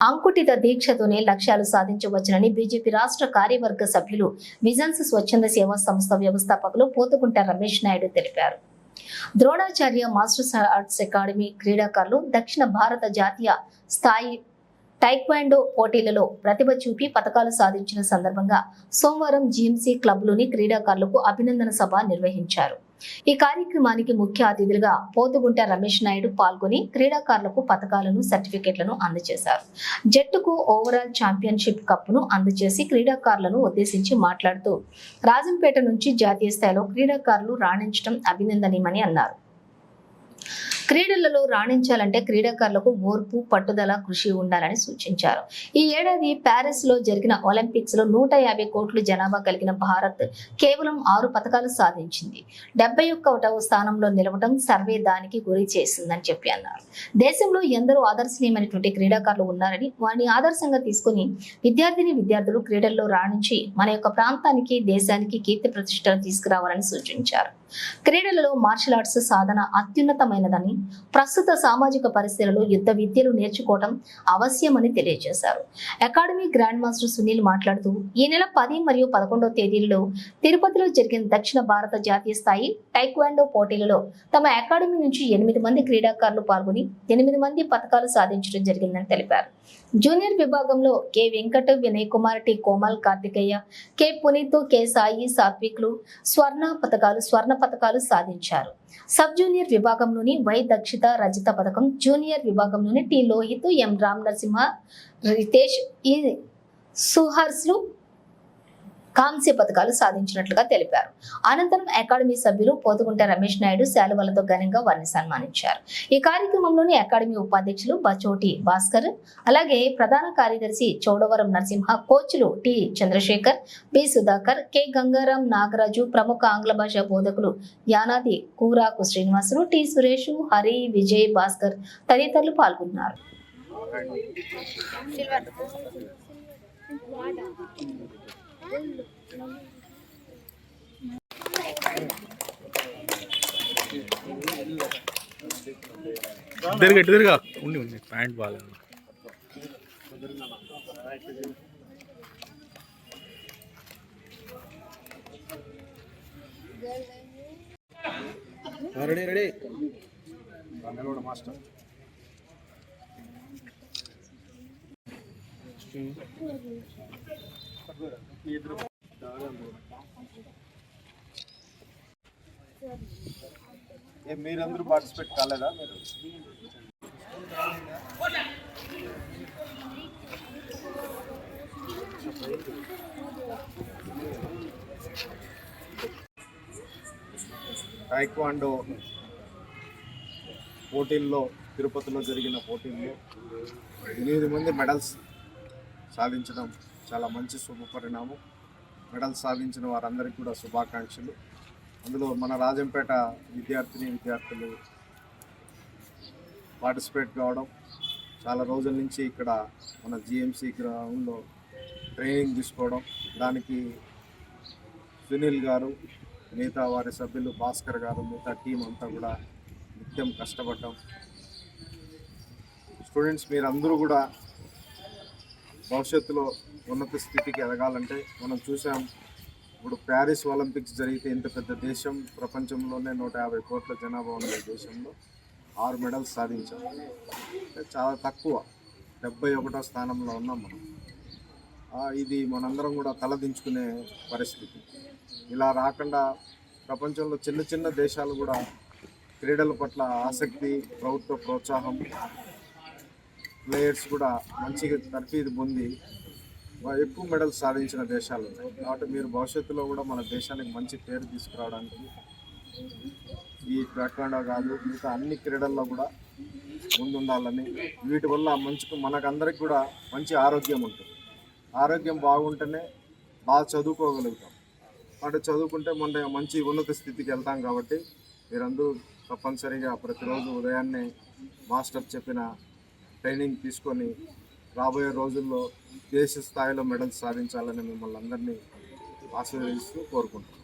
అంకుటిత దీక్షతోనే లక్ష్యాలు సాధించవచ్చునని బీజేపీ రాష్ట్ర కార్యవర్గ సభ్యులు విజన్స్ స్వచ్ఛంద సేవా సంస్థ వ్యవస్థాపకులు పోతుకుంట రమేష్ నాయుడు తెలిపారు. ద్రోణాచార్య మాస్టర్స్ ఆర్ట్స్ అకాడమీ క్రీడాకారులు దక్షిణ భారత జాతీయ స్థాయి టైక్వాండో పోటీలలో ప్రతిభ చూపి పథకాలు సాధించిన సందర్భంగా సోమవారం జీఎంసీ క్లబ్లోని క్రీడాకారులకు అభినందన సభ నిర్వహించారు. ఈ కార్యక్రమానికి ముఖ్య అతిథులుగా పోతుగుంట రమేష్ నాయుడు పాల్గొని క్రీడాకారులకు పథకాలను సర్టిఫికెట్లను అందజేశారు. జట్టుకు ఓవరాల్ ఛాంపియన్షిప్ కప్ను అందజేసి క్రీడాకారులను ఉద్దేశించి మాట్లాడుతూ రాజంపేట నుంచి జాతీయ స్థాయిలో క్రీడాకారులు రాణించడం అభినందనీయమని అన్నారు. క్రీడలలో రాణించాలంటే క్రీడాకారులకు ఓర్పు పట్టుదల కృషి ఉండాలని సూచించారు. ఈ ఏడాది ప్యారిస్లో జరిగిన ఒలింపిక్స్లో నూట యాభై కోట్లు జనాభా కలిగిన భారత్ కేవలం ఆరు పథకాలు సాధించింది. డెబ్బై ఒక్కటవ స్థానంలో నిలవడం సర్వే దానికి గురి చేసిందని చెప్పి అన్నారు. దేశంలో ఎందరో ఆదర్శనీయమైనటువంటి క్రీడాకారులు ఉన్నారని వారిని ఆదర్శంగా తీసుకుని విద్యార్థిని విద్యార్థులు క్రీడల్లో రాణించి మన యొక్క ప్రాంతానికి దేశానికి కీర్తి ప్రతిష్టలు తీసుకురావాలని సూచించారు. క్రీడలలో మార్షల్ ఆర్ట్స్ సాధన అత్యున్నతమైనదని ప్రస్తుత సామాజిక పరిస్థితులలో యుద్ధ విద్యలు నేర్చుకోవడం అవశ్యమని తెలియజేశారు. అకాడమీ గ్రాండ్ మాస్టర్ సునీల్ మాట్లాడుతూ ఈ నెల పది మరియు పదకొండవ తేదీలలో తిరుపతిలో జరిగిన దక్షిణ భారత జాతీయ స్థాయి టైక్వాండో పోటీలలో తమ అకాడమీ నుంచి ఎనిమిది మంది క్రీడాకారులు పాల్గొని ఎనిమిది మంది పథకాలు సాధించడం జరిగిందని తెలిపారు. జూనియర్ విభాగంలో K. Venkata Vinay Kumar T. Komal Karthikeya K. Puneeth K. Sai సాత్విక్లు స్వర్ణ పథకాలు స్వర్ణ పథకాలు సాధించారు. సబ్ జూనియర్ విభాగంలోని వై దక్షిత రజిత పథకం junior విభాగంలోని T Lohith M Ram Narasimha Ritesh E సుహర్స్లు కాంస్య పథకాలు సాధించినట్లుగా తెలిపారు. అనంతరం అకాడమీ సభ్యులు పోతుకుంట రమేష్ నాయుడు శాలువలతో ఘనంగా వారిని సన్మానించారు. ఈ కార్యక్రమంలోని అకాడమీ ఉపాధ్యక్షులు బచోటి భాస్కర్ అలాగే ప్రధాన కార్యదర్శి Chowdavaram Narasimha కోచ్లు T Chandrasekhar B Sudhakar K Gangaram Nagaraju ప్రముఖ ఆంగ్ల భాష బోధకులు యానాది కూరాకు శ్రీనివాసులు టి సురేష్ హరి విజయ్ భాస్కర్ తదితరులు పాల్గొన్నారు. తిరగా ఇటు తిరగా. ఉండి ఉంది ప్యాంట్ బాగాలేదు. Ready ready. మాస్టర్. మీరందరూ పార్టిసిపేట్ కాలేదా మీరు? టైక్వాండో పోటీల్లో తిరుపతిలో జరిగిన పోటీల్లో ఎనిమిది మంది మెడల్స్ సాధించడం చాలా మంచి శుభపరిణామం. మెడల్స్ సాధించిన వారందరికీ కూడా శుభాకాంక్షలు. అందులో మన రాజంపేట విద్యార్థిని విద్యార్థులు పార్టిసిపేట్ కావడం చాలా రోజుల నుంచి ఇక్కడ మన జిఎంసి గ్రౌండ్లో ట్రైనింగ్ తీసుకోవడం దానికి సునీల్ గారు మిగతా వారి సభ్యులు భాస్కర్ గారు మిగతా టీం అంతా కూడా నిత్యం కష్టపడ్డాం. స్టూడెంట్స్ మీరందరూ కూడా భవిష్యత్తులో ఉన్నత స్థితికి ఎదగాలంటే మనం చూసాం ఇప్పుడు ప్యారిస్ ఒలింపిక్స్ జరిగితే ఇంత పెద్ద దేశం ప్రపంచంలోనే నూట యాభై కోట్ల జనాభా ఉన్న దేశంలో ఆరు మెడల్స్ సాధించాం చాలా తక్కువ. డెబ్బై ఒకటో స్థానంలో ఉన్నాం మనం. ఇది మనందరం కూడా తలదించుకునే పరిస్థితి. ఇలా రాకుండా ప్రపంచంలో చిన్న చిన్న దేశాలు కూడా క్రీడల పట్ల ఆసక్తి ప్రభుత్వ ప్రోత్సాహం ప్లేయర్స్ కూడా మంచిగా తర్ఫీదు పొంది ఎక్కువ మెడల్స్ సాధించిన దేశాలు ఉన్నాయి. కాబట్టి మీరు భవిష్యత్తులో కూడా మన దేశానికి మంచి పేరు తీసుకురావడానికి ఈ ట్రాక్వాండో కాదు మిగతా అన్ని క్రీడల్లో కూడా ముందుండాలని వీటి వల్ల మంచుకు మనకందరికి కూడా మంచి ఆరోగ్యం ఉంటుంది. ఆరోగ్యం బాగుంటేనే బాగా చదువుకోగలుగుతాం. అంటే చదువుకుంటే మన మంచి ఉన్నత స్థితికి వెళ్తాం కాబట్టి మీరందరూ తప్పనిసరిగా ప్రతిరోజు ఉదయాన్నే మాస్టర్ చెప్పిన ట్రైనింగ్ తీసుకొని రాబోయే రోజుల్లో దేశ స్థాయిలో మెడల్స్ సాధించాలని మిమ్మల్ని అందరినీ ఆశీర్వదిస్తూ కోరుకుంటున్నాను